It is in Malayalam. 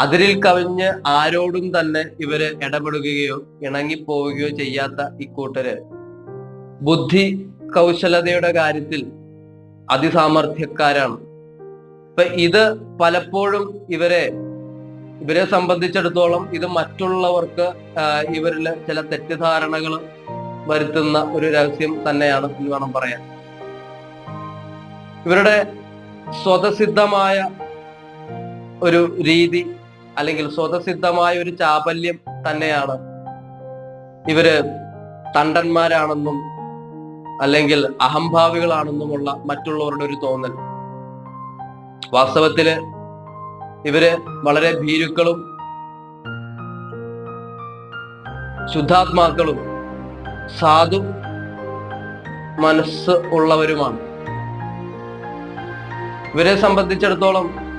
അതിരിൽ കവിഞ്ഞ് ആരോടും തന്നെ ഇവർ ഇടപെടുകയോ ഇണങ്ങിപ്പോവുകയോ ചെയ്യാത്ത ഇക്കൂട്ടര് ബുദ്ധി കൗശലതയുടെ കാര്യത്തിൽ അതിസാമർഥ്യക്കാരാണ്. ഇപ്പൊ ഇത് പലപ്പോഴും ഇവരെ ഇവരെ സംബന്ധിച്ചിടത്തോളം ഇത് മറ്റുള്ളവർക്ക് ഇവരിൽ ചില തെറ്റിദ്ധാരണകൾ വരുത്തുന്ന ഒരു രഹസ്യം തന്നെയാണ് എന്ന് വേണം പറയാൻ. ഇവരുടെ സ്വതസിദ്ധമായ ഒരു രീതി അല്ലെങ്കിൽ സ്വതസിദ്ധമായ ഒരു ചാപല്യം തന്നെയാണ്. ഇവർ തണ്ടന്മാരാണെന്നും അല്ലെങ്കിൽ അഹംഭാവികളാണെന്നുമുള്ള മറ്റുള്ളവരുടെ ഒരു തോന്നൽ. വാസ്തവത്തിൽ ഇവർ വളരെ ഭീരുക്കളും ശുദ്ധാത്മാക്കളും സാധു മനസ്സ് ഉള്ളവരുമാണ്. ഇവരെ സംബന്ധിച്ചിടത്തോളം